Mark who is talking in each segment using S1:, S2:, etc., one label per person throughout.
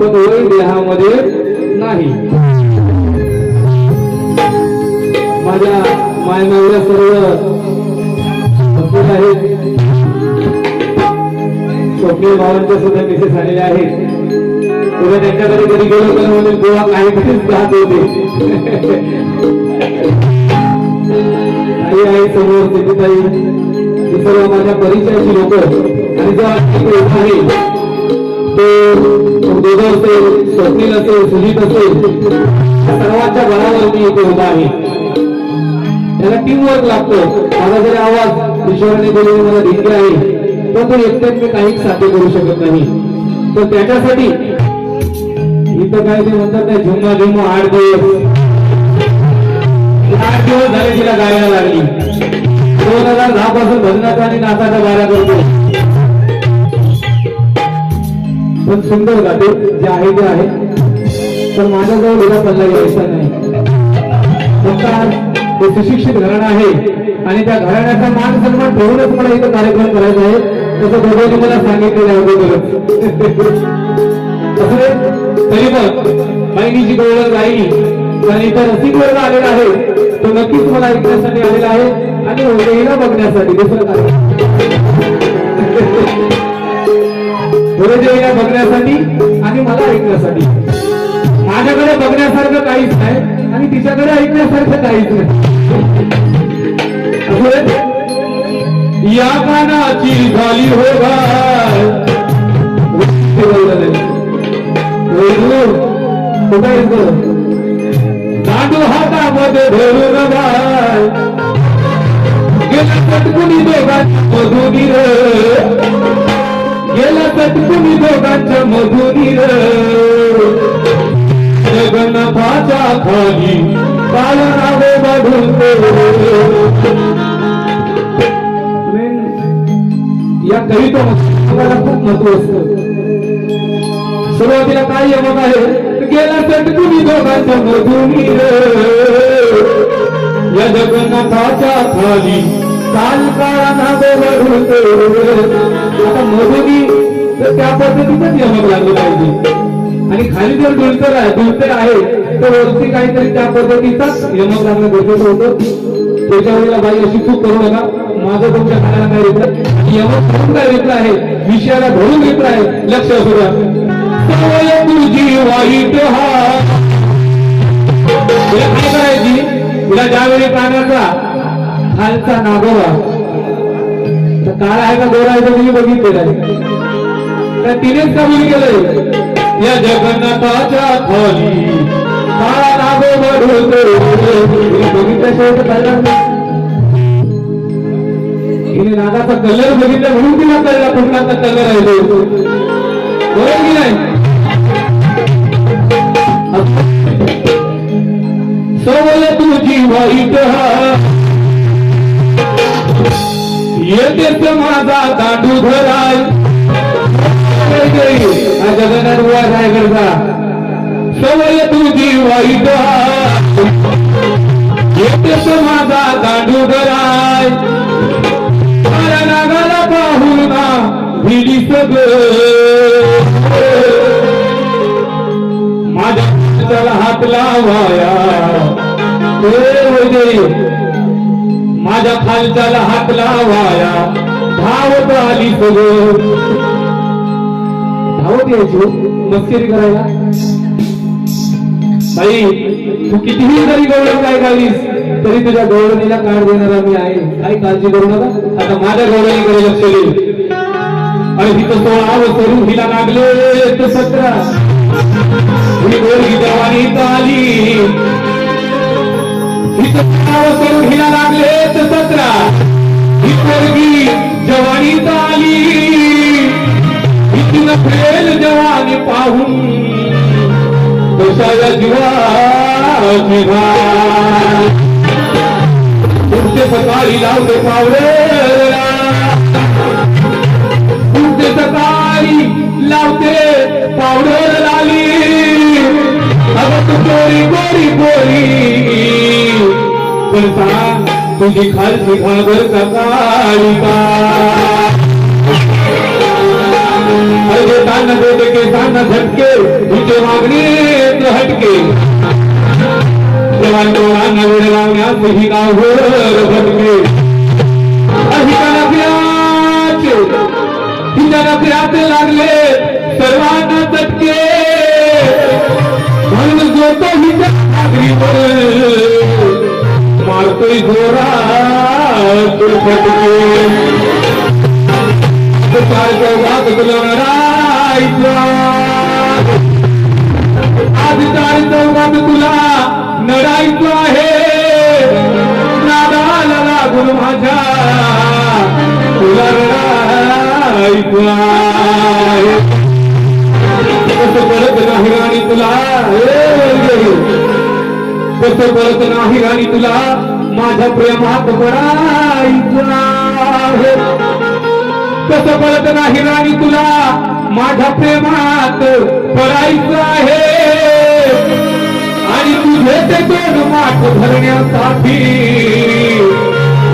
S1: पण वय देहामध्ये नाही. माझ्या मायमावल्या सर्व भक्त आहेत स्वप्नील भावांच्या सुद्धा मिसेस आलेल्या आहेत. तुला त्यांच्याकडे कधी गेलो तर म्हणजे गोवा काही कधीच राहत होते. आई आहे समोर सिद्धीताई. हे सर्व माझ्या परिचयाची लोक. आणि जो आहे ते दोघं असेल स्वप्नील असेल सुजित असेल सर्वांच्या बळावर मी इथे उभा आहे. त्याला टीम वर्क लागतो. माझा जरी आवाज ईश्वराने दिलेली मला देणगी आहे पण तो एकट्यात मी काहीच साध्य करू शकत नाही. तर त्याच्यासाठी इथं काय ते म्हणतात नाही झुम्मा झुम्मा आठ दिवस. आठ दिवस झाले तिला गायला लागली. दोन हजार दहा पासून भजनाचा आणि नाचाचा गायला करतो पण सुंदर गाते जे आहे ते आहे. तर माझ्याजवळ उद्या पल्ला यायचा नाही. फक्त हे सुशिक्षित घराणं आहे आणि त्या घराण्याचा मान सन्मान ठेवूनच मला इथं कार्यक्रम करायचा आहे. तसं दोघांनी मला सांगितलेलं अगोदर अगोदरच. तसं तरी मग बहिणीची गौरव गायली आणि इथं रसिक वर्ग आलेला आहे. तो नक्कीच मला ऐकण्यासाठी आलेला आहे. आणि उदयीला बघण्यासाठी दुसरं काय? उदयीला बघण्यासाठी आणि मला ऐकण्यासाठी. माझ्याकडे बघण्यासारखं काहीच नाही आणि तिच्याकडे ऐकण्यासारखं काहीच नाही. या कानाची झाली हो गाय दांडू हातामध्ये धरून बाय गेला पटकुनी दोघांच्या मधुनी रे तुम्ही दोघांच्या मधुनी रे जगन्नाथाच्या खाली काल बघून या कविता खूप महत्त्व असत. सुरुवातीला काय यमक आहे? गेला तर तुम्ही दोघांच्या मधुनी या जगन्नाथाच्या खाली काल काळा नावे वाढून आता मधुनी तर त्या पद्धतीतच नियमक लागलं. पाहिजे आणि खाली जर डुलकर आहे डुलकर आहे तर वरती काहीतरी त्या पद्धतीचाच नियमक लागणं गरजेचं होतं. त्याच्या वेळेला बाई अशी चूक करू नका. माझं तुमच्या खाण्याला काय घेतलं. यमक करून काय घेतलं आहे? विषयाला भरून घेतलं आहे. लक्ष असू द्या. तुझी वाईट हा. तिला काय करायची तुला ज्यावेळी प्राण्याचा खालचा नागोबा. तर काळा आहे का गोरा आहे का तुम्ही बघितलेला आहे. तर तिनेच कबूल केलंय. या जगन्नाथाच्या खाली काळा नागोबा ढोलतो बघितल्याशिवाय तर कळणार नाही तिने नागाचा कलर बघितला म्हणून तिला कळला कुठलाचा कलर आहे तो. बरोबर की नाही? सवय तुझी वाईट हा. येतेच माझा दांडू धराय जगन्नाथ करता सवय तुझी वाईट येतेच माझा माझ्या नागाला पाहून ना भिडी सगळं. माझ्या हात लावाया. माझ्या खालच्याला हात लावाया. धावत आली सगळं. धावत यायची. मस्करी करायला. बाई तू कितीही जरी गौरव काय गावीस तरी तुझ्या गौरवणीला काढ देणारा मी आहे. काय काळजी करू नका. आता माझ्या गौरवणीकडे लक्ष देईल आणि तिथं सोळा करून हिला लागले तर सतरा. ही गोरगी जवानी आली. हिचं सोळा करून हिला लागले सतरा ही पोरगी जवानीत आली इथून फेल जवानी पाहून कशाला जीवाची घाण तुमचे सकाळी लावले पावले तुमचे सकाळी लावते पावडर लाली अगं तू गोरी गोरी गोरी तर सांग तुझी खालची घाबर सकाळीता अरे तान झटके तुझे मागणी हटके. जवान तोरा नवीन लावण्यास ही गाव Thank you. माझ्या प्रेमात पडायचं आहे. कसं परत नाही राणी तुला माझ्या प्रेमात पडायचं आहे. आणि तुझे ते दोन माठ भरण्यासाठी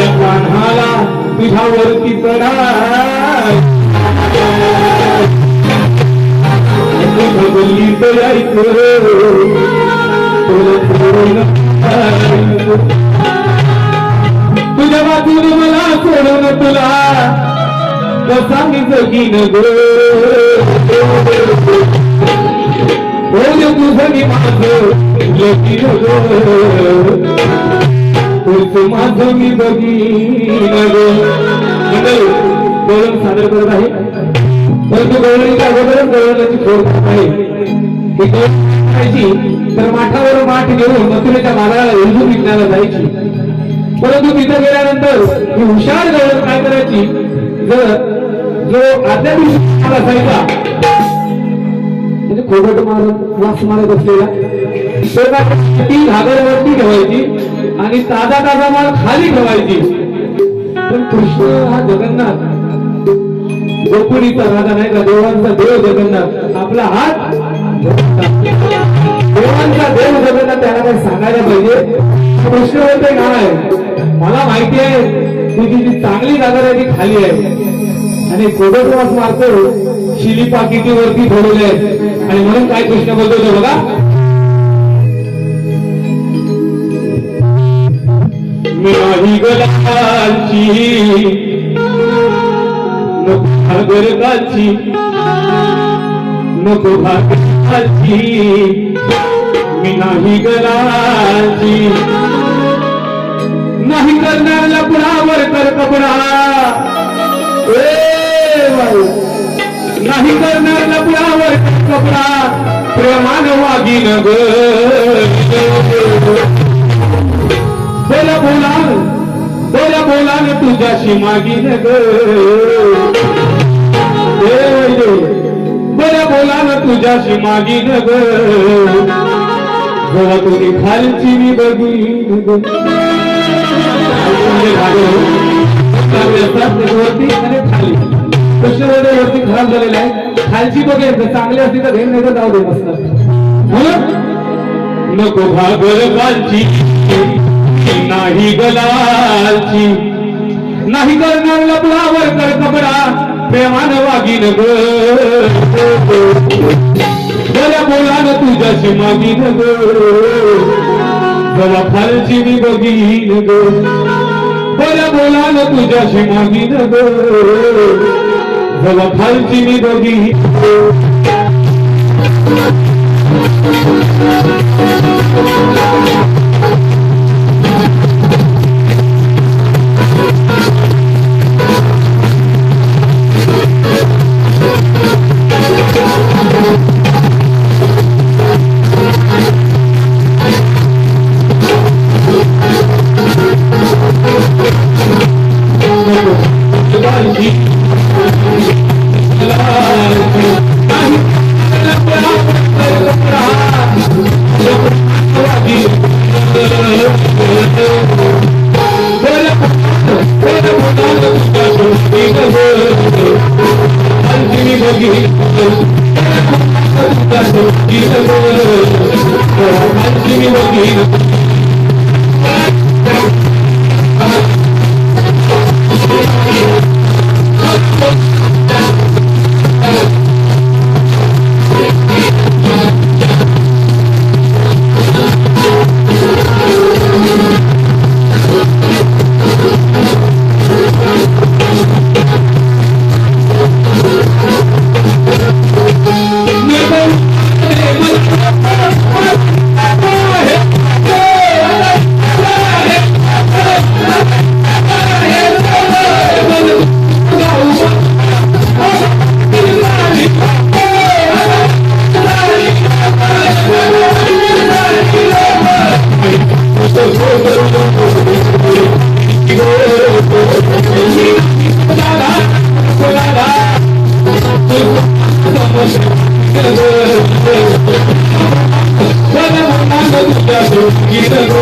S1: या कान्हाला तुझ्यावरती चढाय. मी बघीन सादर करत आहे. परंतु अगोदरच फोड आहे. तर माठावर माठ घेऊन मथुरेच्या मालाला हिंदू विकण्याला जायची. परंतु तिथं गेल्यानंतर ही हुशार गवळण काय करायची? जर जो आदल्या दिवशी असायचा म्हणजे खोबट मारत वास मारत असलेला ती घागरवरती ठेवायची आणि ताजा ताजा माल खाली ठेवायची. पण कृष्ण हा जगन्नाथ. गोपुरीचा राजा नाही का? देवांचा देव जगन्नाथ. आपला हात देवांचा देव जगन्नाथ त्याला काही सांगायला पाहिजे. कृष्ण होते काय मला माहिती आहे. तुझी जी चांगली जागा आहे ती खाली आहे. आणि कोबटवास मारतो शिली पाकिटी वरती ठेवलेले आहेत. आणि म्हणून काय कृष्ण बोलतो तो बघा. मी नाही गलाची नको भागरकाची नको भागरकाची मी नाही गलाची. नाही करणार लपडावर कर कपडा. नाही करणार लपडावर कपडा प्रेमान वागीन ग. बोला बोला बोला बोला तुझ्याशी मागीन ग. ए, बोला बोला तुझ्याशी मागीन ग. जेव्हा तुम्ही खालची मी बघीन झालेला आहे. खालची बघेल चांगली असली तर घेऊन नाही तर जाऊ दे मस्त म्हणून? नको भागर कालची नाही गलाची नाही करणार लपडावर कर कपडा. प्रेमान वागीन ग. बऱ्या बोलान तुझ्याशी मागीन ग. जवा खालची मी बघीन ग. बऱ्या बोलान तुझ्याशी मागीन ग. Волопальцями боги.
S2: Thank you. Yeah.